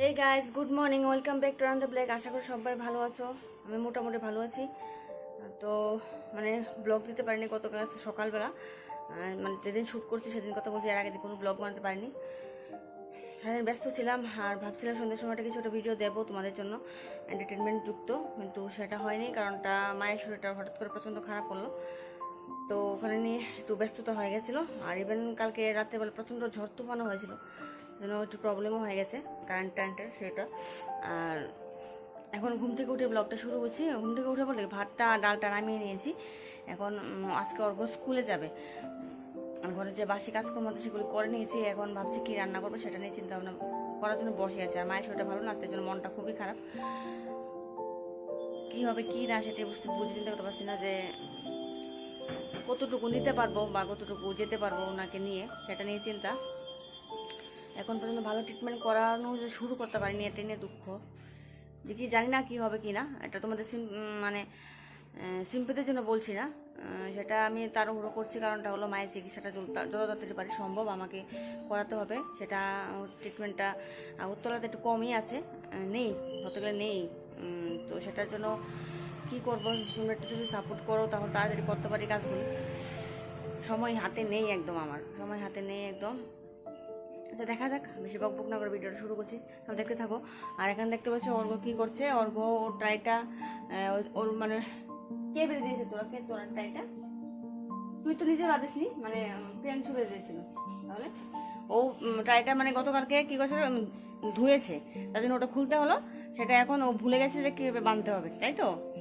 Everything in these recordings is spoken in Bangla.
Hey guys good morning welcome back to run the black আশা করি সবাই ভালো আছো। আমি মোটামুটি ভালো আছি। তো মানে ব্লগ দিতে পারিনি গতকাল সকালবেলা। মানে যেদিন শ্যুট করছি, সেদিন কথা বলছি, এর আগে কোনো ব্লগ বানাতে পারিনি। সারাদিন ব্যস্ত ছিলাম, আর ভাবছিলাম সন্ধ্যের সময়টা কিছু একটা ভিডিও দেবো তোমাদের জন্য। এন্টারটেনমেন্ট যুক্ত, কিন্তু সেটা হয়নি, কারণটা মায়ের শরীরটা হঠাৎ করে প্রচণ্ড খারাপ হলো তো ওখানে নিয়ে একটু ব্যস্ততা হয়ে গেছিল। আর ইভেন কালকে রাত্রেবেলা প্রচণ্ড ঝড় তুফানও হয়েছিল জন্য একটু প্রবলেমও হয়ে গেছে কারেন্ট টারেন্টের সেটা। আর এখন ঘুম থেকে উঠে ব্লগটা শুরু করছি। ঘুম থেকে উঠে বলে ভাতটা, ডালটা নামিয়ে নিয়েছি। এখন আজকে অর্ঘ স্কুলে যাবে। ঘরে যে বাসি কাজকর্ম আছে সেগুলো করে নিয়েছি। এখন ভাবছি কি রান্না করব সেটা নিয়ে চিন্তা ভাবনা করার জন্য বসে আছে। আর মায়ের শরীরটা ভালো না তার জন্য মনটা খুবই খারাপ। কি হবে, কি না সেটা বুঝতে বুঝে চিন্তা করতে পারছি না যে কতটুকু নিতে পারব বা কতটুকু যেতে পারব ওনাকে নিয়ে, সেটা নিয়ে চিন্তা। এখন পর্যন্ত ভালো ট্রিটমেন্ট করানো যে শুরু করতে পারিনি, এটা নিয়ে দুঃখ। যে কি জানি না কি হবে কি না, এটা তোমাদের মানে সিম্পতির জন্য বলছি না। সেটা আমি তার তাড়াহুড়ো করছি, কারণটা হলো মায়ের চিকিৎসাটা যত তাড়াতাড়ি পারি সম্ভব আমাকে করাতে হবে। সেটা ট্রিটমেন্টটা উত্তলাতে একটু কমই আছে। নেই হতে গেলে নেই। তো সেটার জন্য কি করব? তোমরা একটু যদি সাপোর্ট করো, তাহলে তাড়াতাড়ি করতে পারি কাজগুলো। সময় হাতে নেই একদম আমার। সময় হাতে নেই একদম। তো দেখা যাক। বেশি বক বক না করে ভিডিওটা শুরু করছি। তাহলে দেখতে থাকো। আর এখানে দেখতে পাচ্ছি অর্ঘ কি করছে? অর্ঘ, ওর ট্রাইটা ওর- মানে কে বেঁধে দিয়েছে তোরা? কে তোর ট্রাইটা তুই তো নিজে বাঁধিসনি মানে প্রিয়াংশু বেঁধে দিয়েছিল। তাহলে? ও ট্রাইটা মানে গতকালকে কি করছে ধুয়েছে। তার জন্য ওটা খুলতে হলো। সেটা এখন ও ভুলে গেছে যে কীভাবে বাঁধতে হবে, তাই তো?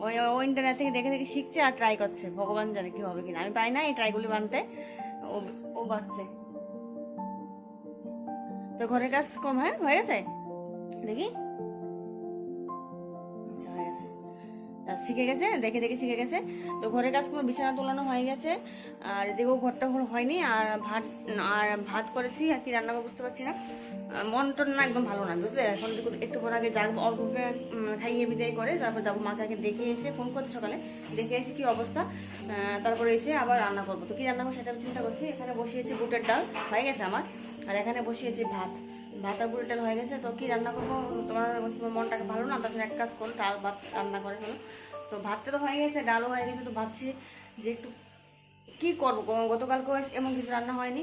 ওই ও ইন্টারনেট থেকে দেখে দেখে শিখছে আর ট্রাই করছে। ভগবান জানে কি হবে কিনা। আমি পাই না এই ট্রাইগুলি বাঁধতে ও ও বাঁধছে তো ঘরের কাজ কম হ্যাঁ? হয়ে গেছে? দেখি। শিখে গেছে, দেখে দেখে শিখে গেছে। তো ঘরের কাজ কোনো বিছানা তোলানো হয়ে গেছে। আর এদিকেও ঘরটা ঘর হয়নি, আর ভাত আর ভাত করেছি, আর কি রান্না বুঝতে পারছি না। মন টন না একদম ভালো না, বুঝলে? এখন একটু- পর আগে যাব অল্পকে খাইয়ে বিদায় করে, তারপর যাব মাকে দেখে এসে ফোন করছে সকালে। দেখে এসে কি অবস্থা? তারপরে এসে আবার রান্না করব। তো কি রান্না করব সেটা চিন্তা করছি। এখানে বসিয়েছি বুটের ডাল, হয়ে গেছে আমার। আর এখানে বসিয়েছি ভাত ভাত ডাল হয়ে গেছে, তো কি রান্না করব? তোমার মনটাকে ভালো না? জন্য এক কাজ করো, ডাল, ভাত রান্না করে ফেলো। তো ভাতটা তো হয়ে গেছে, ডালও হয়ে গেছে, তো ভাবছি যে একটু কী করব? গতকালকেও এমন কিছু রান্না হয়নি।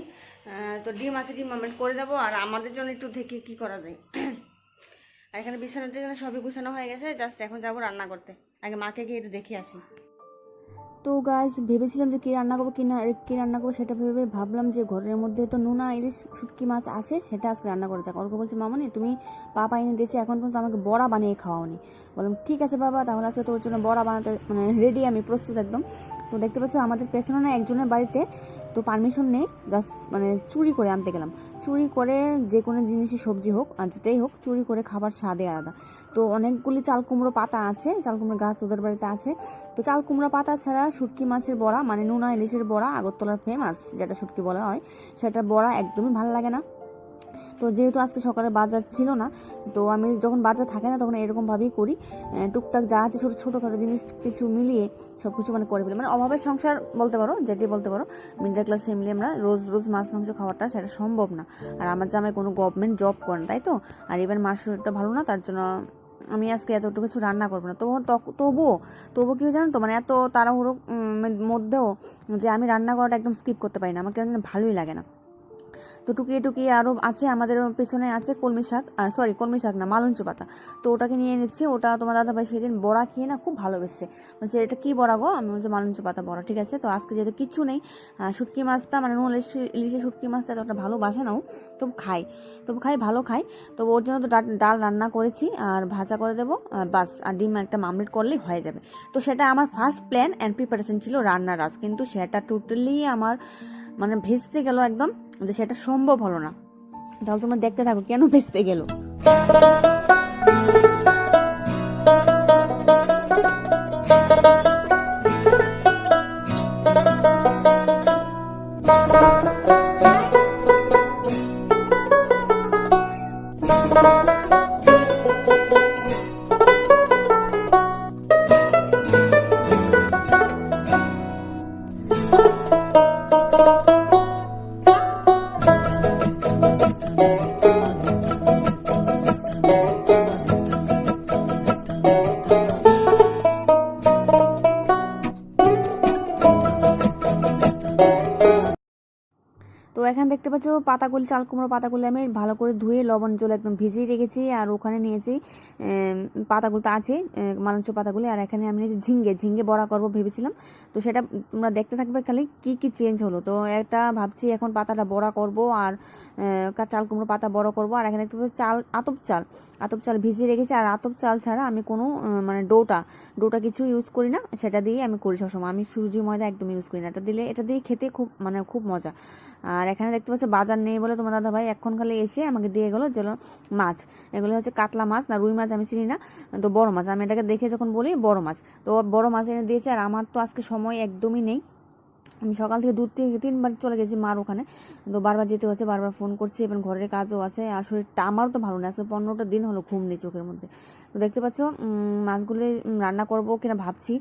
তো ডিম আছে, ডিম আমলেট করে দেবো, আর আমাদের জন্য একটু দেখি কি করা যায়। আর এখানে বিছানা টিছানা সবই গুছানো হয়ে গেছে, জাস্ট এখন যাব রান্না করতে। আগে মাকে গিয়ে একটু দেখে আসি। তো গাইস ভেবেছিলাম যে কী রান্না করব, কী না, কী রান্না করব সেটা ভেবে ভাবলাম যে ঘরের মধ্যে তো নোনা, ইলিশ, শুটকি মাছ আছে, সেটা আজকে রান্না করে যাক। অর্ক বলছে, মামনি, তুমি পাপা এনে দিয়েছে, এখন পর্যন্ত আমাকে বড়া বানিয়ে খাওয়াওনি। বললাম, ঠিক আছে বাবা, তাহলে আজকে তোর জন্য বড়া বানাতে মানে রেডি আমি, প্রস্তুত একদম। তো দেখতে পাচ্ছ, আমাদের পেছনে না একজনের বাড়িতে তো পারমিশন নেই জাস্ট মানে চুরি করে আনতে গেলাম। চুরি করে যে কোনো জিনিসই সবজি হোক, আর যেটাই হোক, চুরি করে খাবার স্বাদে আলাদা। তো অনেকগুলি চাল কুমড়ো পাতা আছে, চাল কুমড়ো গাছ ওদের বাড়িতে আছে। তো চাল কুমড়ো পাতা ছাড়া শুটকি মাছের বড়া মানে নুনা ইলিশের বড়া, আগরতলার ফেমাস যেটা শুটকি বলা হয়, সেটা বড়া একদমই ভালো লাগে না। তো যেহেতু আজকে সকালে বাজার ছিল না, তো আমি যখন বাজার থাকে না তখন এরকমভাবেই করি। টুকটাক যা আছে ছোটো ছোটোখাটো জিনিস কিছু মিলিয়ে সব কিছু মানে করে ফেলি। মানে অভাবের সংসার বলতে পারো যেটি বলতে পারো মিডল ক্লাস ফ্যামিলি আমরা রোজ রোজ মাছ, মাংস খাওয়াটা সেটা সম্ভব না। আর আমার জামাই কোনো গভর্নমেন্ট জব করে না, তাই তো? আর এবার মার শরীরটা ভালো না, তার জন্য আমি আজকে এতটুকু কিছু রান্না করব না। তবু তবুও তবুও কি জানো তো? মানে এত তাড়াহুড়ো মধ্যেও যে আমি রান্না করাটা একদম স্কিপ করতে পারি না। আমার কেন ভালোই লাগে না। তো টুকিয়ে টুকিয়ে আরও আছে, আমাদের পেছনে আছে কলমি শাক সরি কলমি শাক না, মালঞ্চ পাতা। তো ওটাকে নিয়ে নিচ্ছি, ওটা তোমার দাদা ভাই সেদিন বড়া খেয়ে না খুব ভালোবেসছে। বলছে, এটা কি বড়া গো? আমি বলছি, মালঞ্চ পাতা বড়া, ঠিক আছে? তো আজকে যেহেতু কিচ্ছু নেই শুটকি মাছটা মানে নুন, ইলিশ শুটকি মাছটা এতটা ভালো বাসে নাও তবু খাই। তবু খাই, ভালো খাই। তবু ওর জন্য তো ডাল রান্না করেছি, আর ভাজা করে দেবো বাস, আর ডিম একটা মামলেট করলেই হয়ে যাবে। তো সেটা আমার ফার্স্ট প্ল্যান অ্যান্ড প্রিপারেশন ছিল রান্নার আজ, কিন্তু সেটা টোটালি আমার মানে ভেস্তে গেল একদম যে সেটা সম্ভব হলো না। তাহলে তোমরা দেখতে থাকো কেন ভেস্তে গেল? পাচ্ছ পাতাগুলি চাল কুমড়ো পাতাগুলি আমি ভালো করে ধুয়ে লবণ জল একদম ভিজিয়ে রেখেছি আর ওখানে নিয়েছি পাতাগুলো তো আছে মালঞ্চ পাতাগুলি আর এখানে আমি নিয়েছি ঝিঙ্গে ঝিঙ্গে বড়া করব ভেবেছিলাম। তো সেটা তোমরা দেখতে থাকবে খালি কি কি চেঞ্জ হলো। তো একটা ভাবছি এখন পাতাটা বড়া করব আর চাল কুমড়ো পাতা বড় করব আর এখানে দেখতে চাল, আতপ চাল আতপ চাল ভিজিয়ে রেখেছি আর আতপ চাল ছাড়া আমি কোনো মানে ডোটা ডোটা কিছু ইউজ করি না, সেটা দিয়ে আমি করি সবসময়। আমি সুজি ময়দা একদম ইউজ করি না। এটা দিলে, এটা দিয়ে খেতে খুব মানে খুব মজা। আর এখানে দেখতে পাচ্ছ বাজার নেই বলে তোমার দাদা ভাই এখন খালি এসে আমাকে দিয়ে গেলো যেন মাছ। এগুলো হচ্ছে কাতলা মাছ, না রুই মাছ আমি চিনি না, তো বড় মাছ। আমি এটাকে দেখে যখন বলি বড় মাছ। তো বড় মাছ এনে দিয়েছে আর আমার তো আজকে সময় একদমই নেই। আমি সকাল থেকে দু থেকে তিনবার চলে গেছি মার ওখানে। তো বারবার যেতে হচ্ছে, বারবার ফোন করছি এবং ঘরের কাজও আছে। আর শরীরটা আমারও তো ভালো না, আজকে পনেরোটা দিন হলো ঘুম নেই চোখের মধ্যে। তো দেখতে পাচ্ছ মাছগুলি রান্না করব কিনা ভাবছি।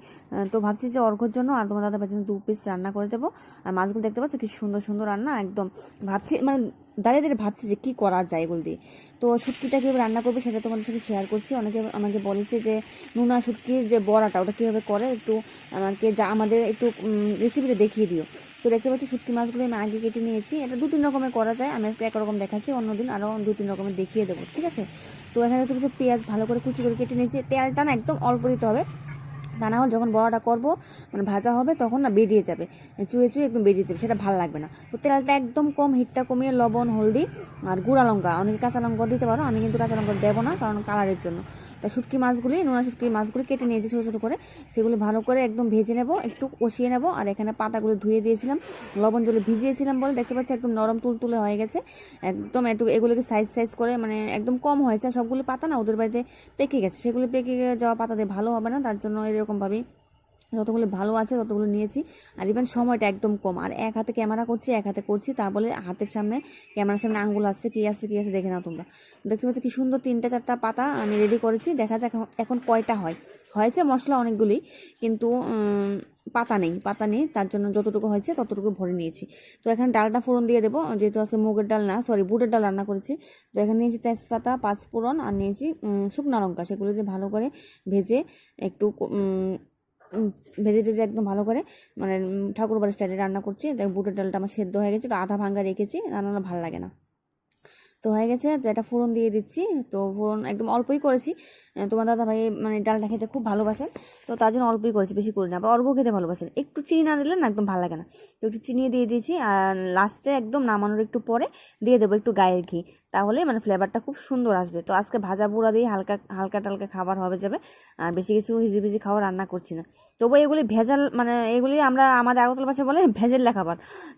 তো ভাবছি যে অর্ঘর জন্য আর তোমার দাদা জন্য দু পিস রান্না করে দেবো। আর মাছগুলো দেখতে পাচ্ছ কি সুন্দর সুন্দর রান্না, একদম ভাবছি মানে দাঁড়িয়ে দাঁড়িয়ে ভাবছি যে কী করা যায় এগুলো দিয়ে তো শুটকিটা কীভাবে রান্না করবে সেটা তোমাদের সাথে শেয়ার করছি। অনেকে আমাকে বলেছে যে, নুনা শুটকির যে বড়াটা, ওটা কীভাবে করে? একটু আমাকে যা, আমাদের একটু রেসিপিটা দেখিয়ে দিও। তো দেখতে পাচ্ছি শুটকি মাছগুলো আমি আগে কেটে নিয়েছি। এটা দু তিন রকমের করা যায়। আমি আজকে একরকম দেখাচ্ছি, অন্যদিন আরও দু তিন রকমের দেখিয়ে দেবো, ঠিক আছে? তো এখানে দেখতে পাচ্ছি পেঁয়াজ ভালো করে কুচি করে কেটে নিয়েছি। তেলটা না একদম অল্প দিতে হবে। তা না হলে যখন বড়াটা করব মানে ভাজা হবে, তখন না বেরিয়ে যাবে। চুয়ে চুয়ে একদম বেরিয়ে যাবে, সেটা ভালো লাগবে না। তো তেলটা একদম কম, হিটটা কমিয়ে লবণ, হলদি আর গুঁড়া লঙ্কা। অনেকে কাঁচা লঙ্কা দিতে পারো, আমি কিন্তু কাঁচা লঙ্কা দেবো না, কারণ কালারের জন্য। তা শুটকি মাছগুলি, নোনা শুটকি মাছগুলি কেটে নিয়েছি ছোটো ছোটো করে। সেগুলি ভালো করে একদম ভেজে নেব, একটু কষিয়ে নেব। আর এখানে পাতাগুলো ধুয়ে দিয়েছিলাম, লবণ জলে ভিজিয়েছিলাম বলে দেখতে পাচ্ছি একদম নরম তুলতুলে হয়ে গেছে। একদম একটু এগুলোকে সাইজ সাইজ করে মানে একদম কম হয়েছে সবগুলো পাতা না ওদের বাড়িতে পেকে গেছে। সেগুলি পেকে যাওয়া পাতা দিয়ে ভালো হবে না, তার জন্য এরকমভাবেই যতগুলো ভালো আছে ততগুলো নিয়েছি। আর ইভেন সময়টা একদম কম। আর এক হাতে ক্যামেরা করছি, এক হাতে করছি, তা বলে হাতের সামনে, ক্যামেরার সামনে আঙ্গুল আসছে, কী আসছে কী আসছে, দেখে নাও তোমরা। দেখতে পাচ্ছি কি সুন্দর তিনটা চারটা পাতা আমি রেডি করেছি। দেখা যাক এখন- কয়টা হয়। হয়েছে মশলা অনেকগুলি, কিন্তু পাতা নেই পাতা নেই, তার জন্য যতটুকু হয়েছে ততটুকু ভরে নিয়েছি। তো এখানে ডালটা ফোড়ন দিয়ে দেবো, যেহেতু আজকে মুগের ডাল না সরি বুটের ডাল রান্না করেছি। তো এখানে নিয়েছি তেজপাতা পাঁচ ফোড়ন আর নিয়েছি শুকনা লঙ্কা, সেগুলো দিয়ে ভালো করে ভেজে একটু ভেজে টেজে একদম ভালো করে মানে ঠাকুর বাড়ির স্টাইলে রান্না করছি। দেখ, বুটের ডালটা আমার সেদ্ধ হয়ে গেছে আধা ভাঙ্গা রেখেছি, রান্নাটা ভালো লাগে না। তো হয়ে গেছে, তো এটা ফোড়ন দিয়ে দিচ্ছি। তো ফোড়ন একদম অল্পই করেছি। তোমার দাদা ভাই মানে ডালটা খেতে খুব ভালোবাসেন, তো তার জন্য অল্পই করেছি, বেশি করি না আবার অল্প খেতে ভালোবাসেন। একটু চিনি না দিলে না একদম ভালো লাগে না। তো একটু চিনি দিয়ে দিয়েছি, আর লাস্টে একদম নামানোর একটু পরে দিয়ে দেবো একটু গায়ের ঘি। তাহলে মানে ফ্লেভারটা খুব সুন্দর আসবে। তো আজকে ভাজা বুড়া দিয়ে হালকা হালকা টালকা খাবার হবে যাবে, আর বেশি কিছু হিজিবিজি খাবার রান্না করছি না। তবু এগুলি ভেজাল মানে এগুলি আমরা আমাদের আগরতলা পাশে বলে ভেজেল খাবার।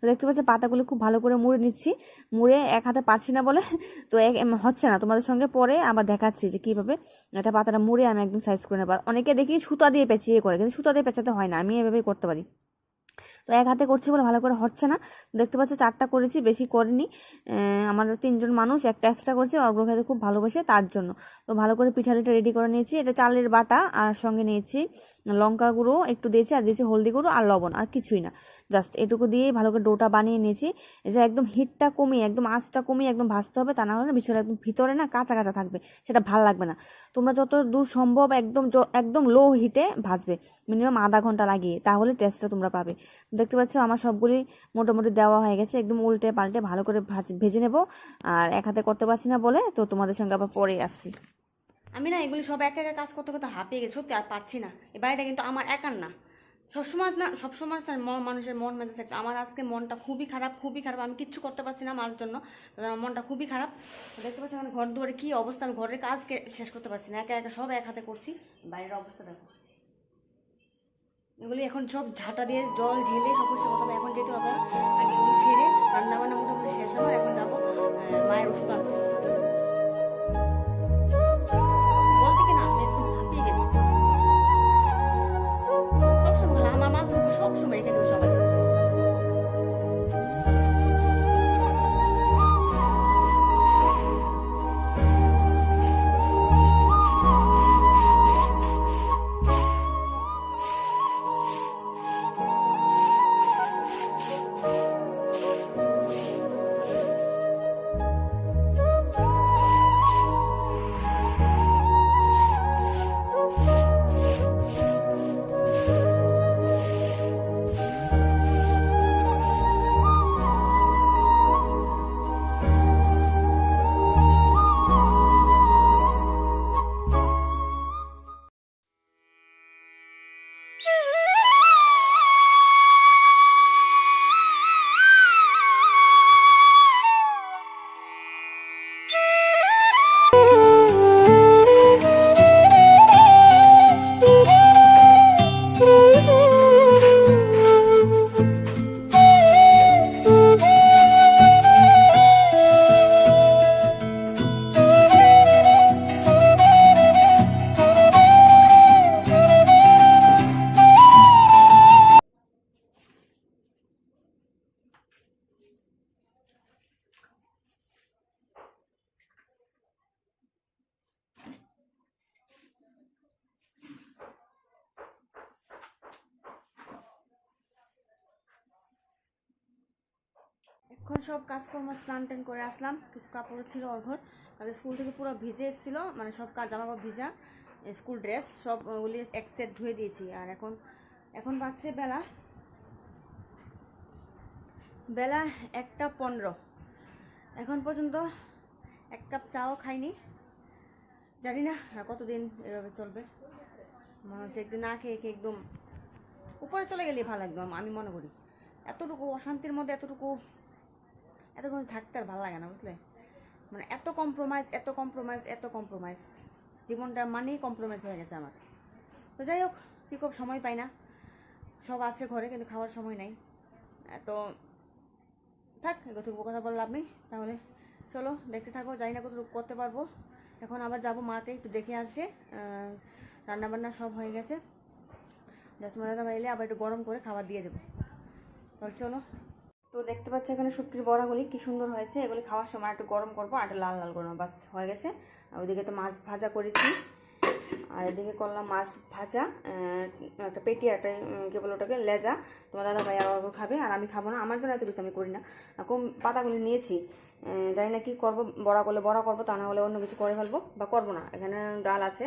দেখতে পাচ্ছি পাতাগুলি খুব ভালো করে মুড়ে নিচ্ছি। মুড়ে এক হাতে পারছি না বলে তো হচ্ছে না। তোমাদের সঙ্গে পরে আবার দেখাচ্ছি যে কীভাবে এটা পাতাটা মুড়ে আমি একদম সাইজ করে নেব। অনেকে দেখি সুতা দিয়ে পেঁচিয়ে করে, কিন্তু সুতা দিয়ে পেঁচাতে হয় না। আমি এভাবেই করতে পারি। তো এক হাতে করছি বলে ভালো করে হচ্ছে না। দেখতে পাচ্ছ চারটা করেছি, বেশি করিনি। আমাদের তিনজন মানুষ, একটা এক্সট্রা করেছি, অর্ঘ্য খেতে খুব ভালোবাসে তার জন্য। তো ভালো করে পিঠালিটা রেডি করে নিয়েছি। এটা চালের বাটা, আর সঙ্গে নিয়েছি লঙ্কা গুঁড়ো, একটু দিয়েছি, আর দিয়েছি হলদি গুঁড়ো আর লবণ, আর কিছুই না। জাস্ট এটুকু দিয়েই ভালো করে ডোটা বানিয়ে নিয়েছি। যে একদম হিটটা কমিয়ে, একদম আঁচটা কমিয়ে একদম ভাজতে হবে তা না হলে না ভিতরে একদম ভিতরে না কাঁচা কাঁচা থাকবে, সেটা ভালো লাগবে না। তোমরা যত দূর সম্ভব একদম একদম লো হিটে ভাজবে। মিনিমাম আধা ঘণ্টা লাগিয়ে, তাহলে টেস্টটা তোমরা পাবে। দেখতে পাচ্ছ আমার সবগুলি মোটামুটি দেওয়া হয়ে গেছে। একদম উল্টে পাল্টে ভালো করে ভাজ নেব। আর এক হাতে করতে পারছি না বলে তো তোমাদের সঙ্গে আবার পরে আসছি। আমি না এগুলি সব একা একা কাজ করতে করতে হাঁপিয়ে গেছি, সত্যি আর পারছি না। এ বাড়িটা কিন্তু আমার একার না। সবসময় না সবসময় স্যার মানুষের মন মেজাজ একটা। আমার আজকে মনটা খুবই খারাপ খুবই খারাপ। আমি কিচ্ছু করতে পারছি না আমার জন্য। আমার মনটা খুবই খারাপ। দেখতে পাচ্ছি আমার ঘর দুয়ারে কী অবস্থা। আমি ঘরের কাজ কে- শেষ করতে পারছি না। একা একা সব এক হাতে করছি। বাইরের অবস্থা দেখো। এগুলি এখন সব ঝাঁটা দিয়ে জল ঢেলে সব করতে এখন যেতে। আগে এগুলো ছেড়ে রান্না এখন সব কাজকর্ম স্নান টান করে আসলাম। কিছু কাপড় ছিল অর্ঘর তাহলে স্কুল থেকে পুরো ভিজে এসেছিল মানে সব কাজ জামা ভিজা স্কুল ড্রেস, সব ওগুলি এক সেট ধুয়ে দিয়েছি। আর এখন এখন বাজছে বেলা। বেলা একটা পনেরো। এখন পর্যন্ত এক কাপ চাও খাইনি। জানি না কতদিন এভাবে চলবে। মনে হচ্ছে একদিন না খেয়ে খেয়ে একদম উপরে চলে গেলে ভালো একদম আমি মনে করি। এতটুকু অশান্তির মধ্যে, এতটুকু এতক্ষণ থাকতে আর ভালো লাগে না, বুঝলে? মানে এত কম্প্রোমাইজ এত কম্প্রোমাইজ এত কম্প্রোমাইজ জীবনটা মানেই কম্প্রোমাইজ হয়ে গেছে আমার। তো যাই হোক, কী খুব সময় পাই না। সব আছে ঘরে, কিন্তু খাওয়ার সময় নাই। তো থাক এগোটুকু কথা বলে লাভ নেই তাহলে চলো, দেখতে থাকো, জানি না কতটুকু করতে পারব। এখন আবার যাব মাকে একটু দেখে আসছে রান্নাবান্না সব হয়ে গেছে। জাস্ট দাদা এলে আবার একটু গরম করে খাবার দিয়ে দেবো। তাহলে চলো। তো দেখতে পাচ্ছি এখানে শুটকির বড়াগুলি কি সুন্দর হয়েছে। এগুলি খাওয়ার সময় একটু গরম করব আর একটু লাল লাল করব বাস হয়ে গেছে। ওইদিকে তো মাছ ভাজা করেছি। আর এদিকে করলাম মাছ ভাজা একটা পেটি, একটা কি বলে ওটাকে, লেজা। তোমার দাদা ভাই আবার খাবে, আর আমি খাব না। আমার জন্য এত কিছু আমি করি না। কম পাতাগুলি নিয়েছি। জানি না কি করব, বড়া করলে বড়া করব, তা না হলে অন্য কিছু করে ফেলব বা করব না। এখানে ডাল আছে,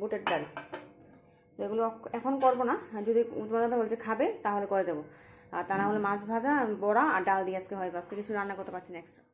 বুটের ডাল। এগুলো এখন করব না। যদি তোমার দাদা বলছে খাবে, তাহলে করে দেবো। আর তা না হলে মাছ ভাজা, বড়া আর ডাল দিয়ে আজকে হয় আজকে কিছু রান্না করতে পারছি না এক্সট্রা